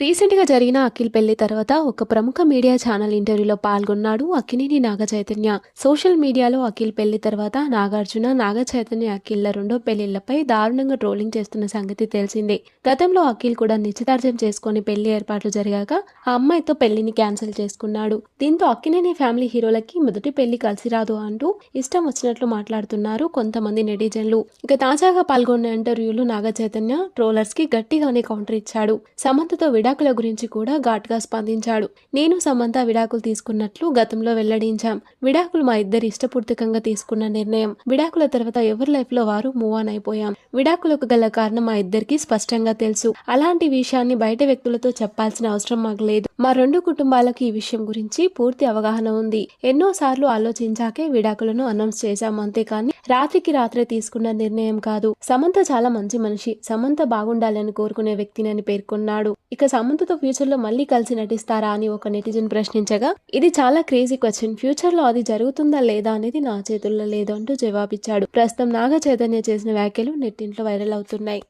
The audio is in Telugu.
రీసెంట్గా జరిగిన అఖిల్ పెళ్ళి తర్వాత ఒక ప్రముఖ మీడియా ఛానల్ ఇంటర్వ్యూలో పాల్గొన్నాడు అక్కినేని నాగ చైతన్య. సోషల్ మీడియాలో అఖిల్ పెళ్ళి తర్వాత నాగార్జున నాగ చైతన్య అఖిల్ల రెండో పెళ్ళిళ్ళపై దారుణంగా ట్రోలింగ్ చేస్తున్న సంగతి తెలిసిందే. గతంలో అఖిల్ కూడా నిశ్చితార్థం చేసుకుని పెళ్ళి ఏర్పాట్లు జరిగాక ఆ అమ్మాయితో పెళ్ళిని క్యాన్సిల్ చేసుకున్నాడు. దీంతో అక్కినేని ఫ్యామిలీ హీరోలకి మొదటి పెళ్ళి కలిసి రాదు అంటూ ఇష్టం వచ్చినట్లు మాట్లాడుతున్నారు కొంతమంది నెటిజన్లు. ఇక తాజాగా పాల్గొన్న ఇంటర్వ్యూలో నాగ చైతన్య ట్రోలర్స్కి గట్టిగానే కౌంటర్ ఇచ్చాడు. సమంతతో విడాకుల గురించి కూడా ఘాట్గా స్పందించాడు. నేను సమంత విడాకులు తీసుకున్నట్లు గతంలో వెల్లడించాం. విడాకులు మా ఇద్దరు ఇష్టపూర్తికంగా తీసుకున్న నిర్ణయం. విడాకుల తర్వాత ఎవరి లైఫ్లో వారు మూవ్ ఆన్ అయిపోయాం. విడాకులకు గల కారణం మా ఇద్దరికి స్పష్టంగా తెలుసు. అలాంటి విషయాన్ని బయట వ్యక్తులతో చెప్పాల్సిన అవసరం మాకు లేదు. మా రెండు కుటుంబాలకు ఈ విషయం గురించి పూర్తి అవగాహన ఉంది. ఎన్నో సార్లు ఆలోచించాకే విడాకులను అనౌన్స్ చేశాం అంతేకాని రాత్రికి రాత్రే తీసుకున్న నిర్ణయం కాదు. సమంత చాలా మంచి మనిషి. సమంత బాగుండాలని కోరుకునే వ్యక్తిని అని పేర్కొన్నాడు. ఇక సమంతతో ఫ్యూచర్లో మళ్ళీ కలిసి నటిస్తారా అని ఒక నెటిజన్ ప్రశ్నించగా ఇది చాలా క్రేజీ క్వశ్చన్. ఫ్యూచర్లో అది జరుగుతుందా లేదా అనేది నా చేతుల్లో లేదు అంటూ జవాబిచ్చాడు. ప్రస్తుతం నాగ చైతన్య చేసిన వ్యాఖ్యలు నెట్టింట్లో వైరల్ అవుతున్నాయి.